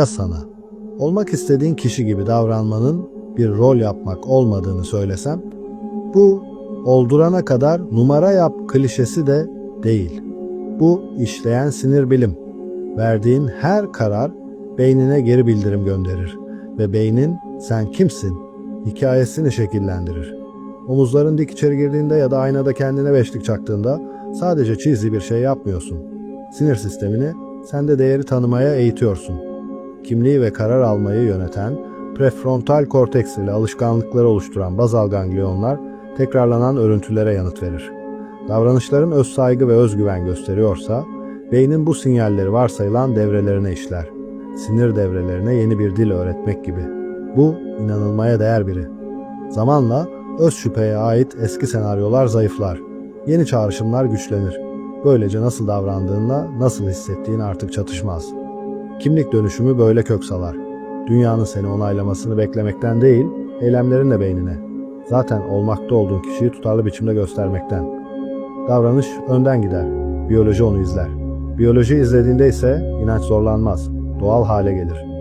Ya sana, olmak istediğin kişi gibi davranmanın bir rol yapmak olmadığını söylesem, bu oldurana kadar numara yap klişesi de değil. Bu işleyen sinir bilim. Verdiğin her karar beynine geri bildirim gönderir ve beynin sen kimsin hikayesini şekillendirir. Omuzların dik içeri girdiğinde ya da aynada kendine beşlik çaktığında sadece cheesy bir şey yapmıyorsun. Sinir sistemini sende değeri tanımaya eğitiyorsun. Kimliği ve karar almayı yöneten prefrontal korteks ile alışkanlıkları oluşturan bazal ganglionlar tekrarlanan örüntülere yanıt verir. Davranışların öz saygı ve özgüven gösteriyorsa, beynin bu sinyalleri varsayılan devrelerine işler. Sinir devrelerine yeni bir dil öğretmek gibi. Bu inanılmaya değer biri. Zamanla öz şüpheye ait eski senaryolar zayıflar. Yeni çağrışımlar güçlenir. Böylece nasıl davrandığınla nasıl hissettiğin artık çatışmaz. Kimlik dönüşümü böyle kök salar. Dünyanın seni onaylamasını beklemekten değil, eylemlerinle beynine. Zaten olmakta olduğun kişiyi tutarlı biçimde göstermekten. Davranış önden gider. Biyoloji onu izler. Biyoloji izlediğinde ise inanç zorlanmaz. Doğal hale gelir.